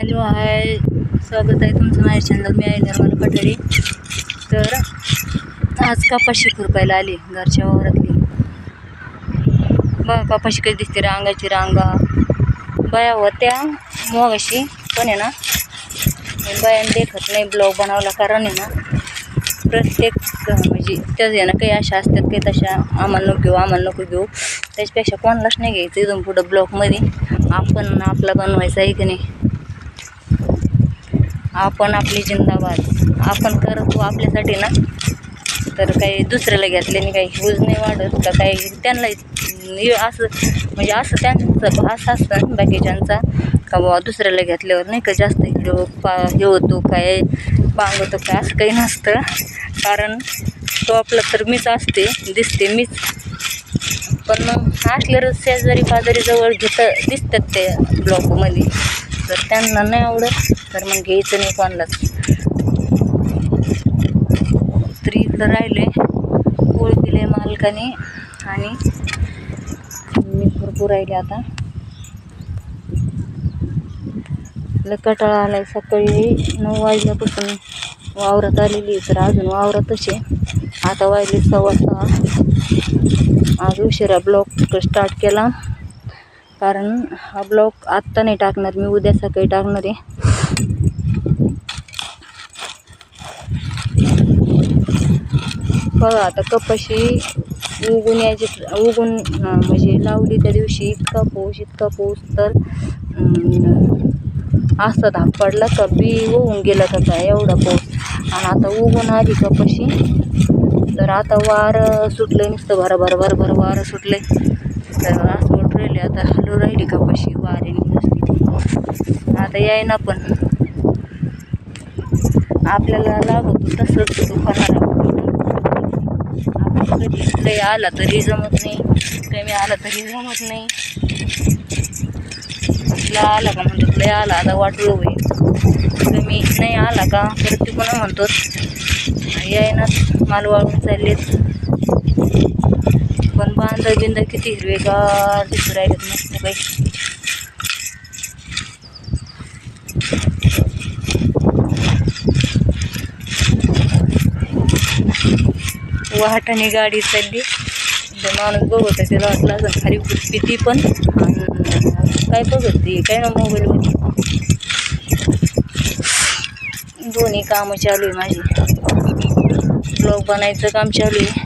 Hello hi. स्वागत आहे तुमचं माझ्या चॅनल मी आहे निर्मला पठारे. तर आज कपाशी खुरपायला आली घरच्या वावरातली. बघा कपाशी कधी दिसते रांगाची रांगा. बाया होत्या मोगाशी पण आहे ना बायाने देखत नाही ब्लॉग बनवला कारण आहे ना प्रत्येक म्हणजे त्याच आहे ना काही अशा असतात काही तशा आम्हाला नको घेऊ आम्हाला नको घेऊ. त्याच्यापेक्षा कोणालाच नाही घ्यायचं इथून पुढं ब्लॉगमध्ये. आपण आपला बनवायचा आहे की नाही? आपण आपली जिंदाबाद. आपण करतो आपल्यासाठी ना. तर काही दुसऱ्याला घेतल्याने काही यूज नाही वाढत का काही त्यांना असं म्हणजे असं त्यांचं भास असतं बाकीच्यांचा. का बाबा दुसऱ्याला घेतल्यावर नाही का जास्त हिरो पा हे होतो काय पांगवतो काय असं काही नसतं. कारण तो आपला तर मीच असते दिसते मीच. पण मग असल्यावर शेजारी पाजारी जवळ घेतं दिसतात ते ब्लॉकमध्ये तर त्यांना नाही आवडत तर मग घ्यायचं नाही कोणालाच. तर इकडं राहिले पोळ दिले मालकाने आणि मी भरपूर राहिले आता. कटाळा आला आलाय सकाळी नऊ वाजल्यापासून वावरात आलेली तर अजून वावरातच आहे. आता वाजले सव्वा सहा. आज उशिरा ब्लॉक स्टार्ट केला. कारण हा ब्लॉग आत्ता नाही टाकणार मी उद्या सकाळी टाकणार आहे. बघा आता कपाशी उगून यायची उगून म्हणजे लावली त्या दिवशी इतका पाऊस इतका पाऊस तर असा धाक पडला का बी होऊन गेला त्याचा एवढा पाऊस. आणि आता उगून आली कपाशी. तर आता वारं सुटलं नुसतं भरा भरभर भरा भरा वारं सुटले तर असं वाटून आता हलू राहिली कपाशी कशी वारे आता यायना पण. आपल्याला लागतो तसंच दुकानाला. आपण कधी लय आला तरी जमत नाही. कमी आला तरी जमत नाही. आपला आला का म्हणतो लय आला. आता वाटलो होईल कमी नाही आला का? परत ते पुन्हा म्हणतो यायना माल वाळून चाललेत. पण बांधर बिंदर किती हिरवेगार दिसू राहिलेत मस्त काही वाहटाने गाडी चालली. माणूस बघत आहे त्याला वाटलं असं खाली पिती पण. काय बघत ती काय ना मोबाईलमध्ये दोन्ही कामं चालू आहे माझी. ब्लॉग बनायचं काम चालू आहे.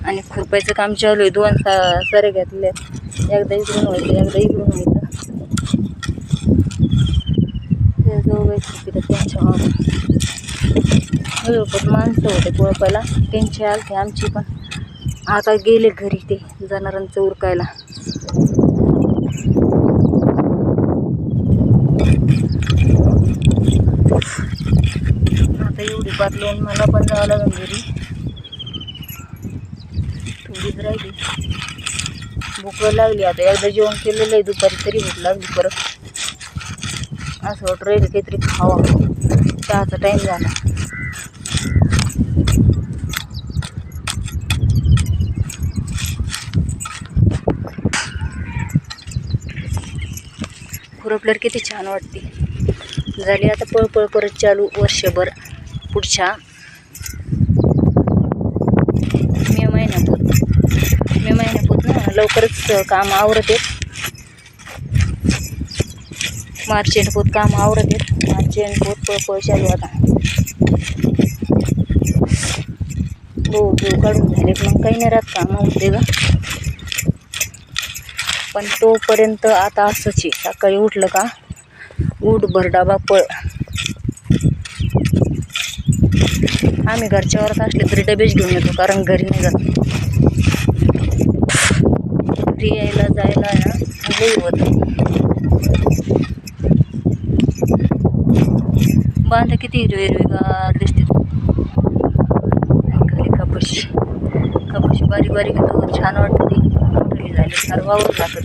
आणि खुरपायचं काम चालू आहे. दोन सा सरे घेतले. एकदा इकडून व्हायचं एकदा इकडून व्हायचं. ते दोघं त्यांच्या पण माणसं होते कोळपायला त्यांची आलते आमची पण. आता गेले घरी ते जनावरांचं उरकायला. आता एवढी लावून मला पण जावं लागेल घरी. थोडीच राहिली. भूक लागली. आता एकदा जेवण केलेलं आहे दुपारी तरी भूक लागली परत. असं वाटतं राहिलं काहीतरी खावा. चहाचा टाईम झाला. खुरपल्यावर किती छान वाटते. झाली आता पळपळ परत चालू वर्षभर पुढच्या मे महिन्यापूर मे महिन्यापूर ना लवकरच काम आवरत येत मार्च एंडपोत काम आवरत आहेत. मार्च पोत पळपळ चालू आता. हो हो काढून झालेत. मग काही नाही राहत काम होते ग. पण तोपर्यंत आता असंच आहे. सकाळी उठलं का उठ भर डबा पळ. आम्ही घरच्या वरात असले तरी डबेच घेऊन येतो कारण घरी नाही जात. घरी यायला जायला ना लई होतं बांधा किती हिरवे हिरवेगार दिसते. खाली कपाशी कपाशी बारीक बारीक छान वाटते मोठी झाली फार वावर लागत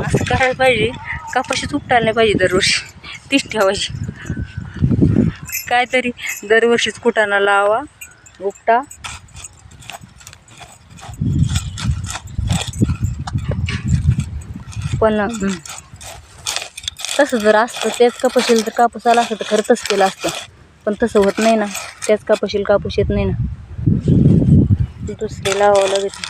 असं करायला पाहिजे. कपाशी उपटायला नाही पाहिजे दरवर्षी. तीच ठेवायची. काहीतरी दरवर्षीच कुटाणा लावा उपटा. पण तसं जर असतं त्याच कापशील तर कापूस आला असतं तर खरं तसं केलं असतं. पण तसं होत नाही ना त्याच कापशील कापूस येत नाही ना. दुसरे लावावं लागत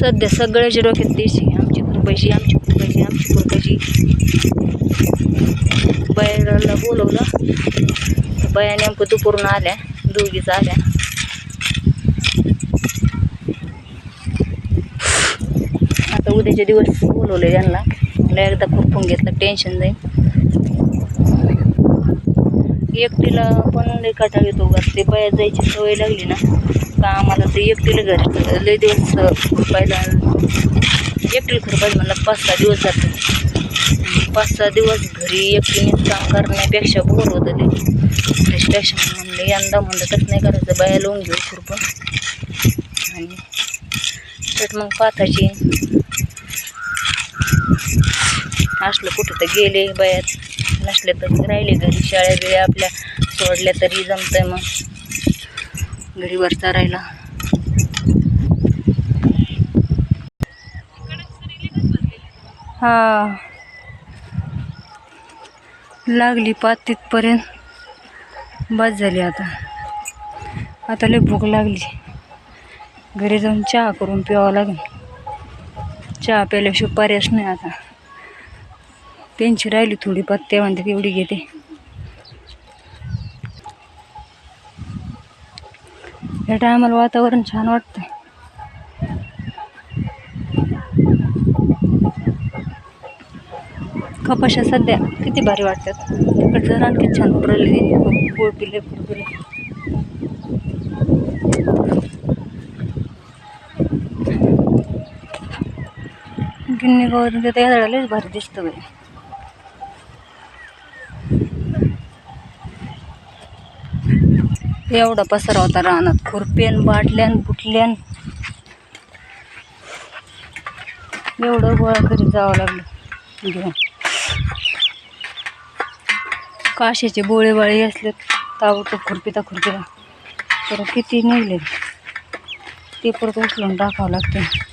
सध्या सगळ्याच्या डोक्यात तेच आहे आमची खुरपायची आमची खुरपायची आमची खुरपायची बायाला बोलवलं. बाया नेमकं दुपारून आल्या. दोघीच आल्या. आता उद्याचे दिवस बोलवले त्यांना. मला एकदा खुरपून घेतलं. टेन्शन जाईल एकटीला पण लय काटा येतो घर ते बाया जायची सवय लागली ना. का आम्हाला ते एकटीला घर लय दिवस खुरपायला एकटीला खुरपायला म्हणलं पाच सहा दिवस जातो. पाच सहा दिवस घरी एकटीनेच काम करण्यापेक्षा बोर होतं ते त्याच्यापेक्षा म्हणलं यंदा म्हणलं तसं नाही करायचं बाया लावून घेऊ खुरपून आणि तर मग पाथाची असलं कुठं तर गेले बायात नसले तर राहिले घरी शाळा बिळ्या आपल्या सोडल्या तरी जमतंय मग. घरी वरचा राहिला. हा. लागली पात तिथपर्यंत. बस झाली आता. आता लय भूक लागली. घरी जाऊन चहा करून प्यावं लागेल. चहा प्यायल्याशिवाय पर्यायच नाही आता. त्यांची राहिली थोडी पत्त्या म्हणते तेवढी घेते. या टायमाला वातावरण छान वाटतंय. कपाशा सध्या किती भारी वाटतात. तिकडे जर आणखी छान उरले पोळ पुरपिले गिन्नी गवत त्या झाडालाच भारी दिसतं बाई. एवढा पसरा होता रानात खुरप्यान बाटल्यान बुटल्यान. एवढं गोळा करीत जावं लागलं. घेऊन काशाचे बोळे बाळे असले तावट खुरपिता खुरपिता. तर किती निघले ते परत उचलून टाकावं लागते.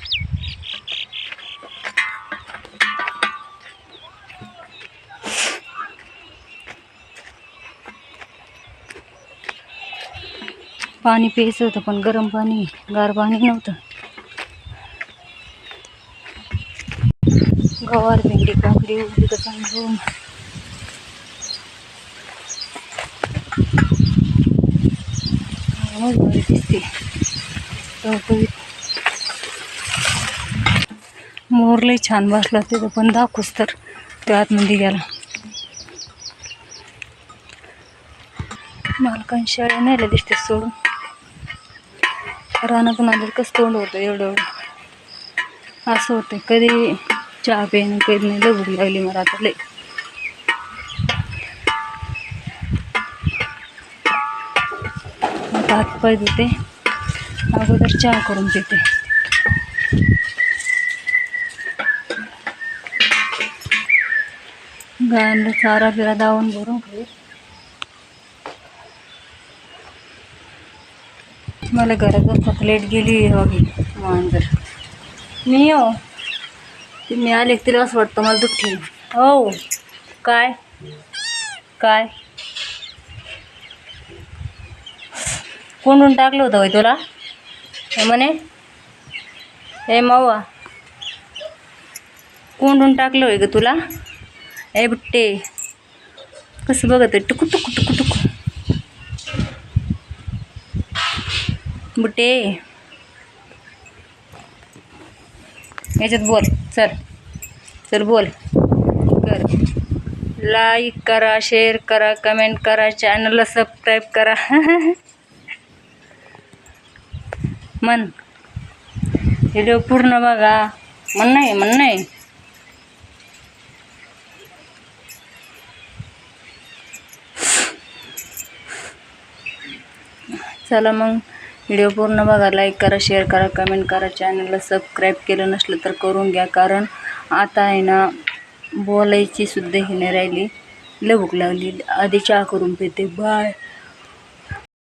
पाणी प्यायचं होतं पण गरम पाणी गार पाणी नव्हतं. गवार भेंडी काकडी उभी कसं घेऊन बरी दिसते. मोर लई छान बसला तिथं पण दाखवूच तर तो आतमध्ये गेला. मालकांनी शाळा न्यायला दिसते सोडून. रानातून आलं कसं तोंड होतं एवढं? असं होतं. कधी चहा पेन कधी नाही. लय लागली मला आता लय. आता हात पाय देते अगोदर चहा करून पिते. गायांना चारा बिरा दावून भरून मला घरात चॉकलेट गेली हवी मांजर. मी हो ती मी आले की तिला असं वाटतं मला दुःखी हो. काय? काय? कोंडून टाकलं होतं होय तुला? हे म्हणे? हे मावा. कोंडून टाकलं होय ग तुला? ए बुट्टे. कसं बघत आहे? टुकू टुकू टुकू बुटे याच्यात बोल चल चल बोल. कर. लाईक करा शेअर करा कमेंट करा चॅनलला सबस्क्राईब करा. मन. व्हिडिओ पूर्ण बघा. म्हण नाही म्हण नाही. चला मग. व्हिडिओ पूर्ण बघा लाईक करा शेअर करा कमेंट करा चॅनलला सबस्क्राईब केलं नसलं तर करून घ्या. कारण आता आहे ना बोलायची सुद्धा ही नाही राहिली. लय भूक लागली. आधी चहा करून पिते. बाय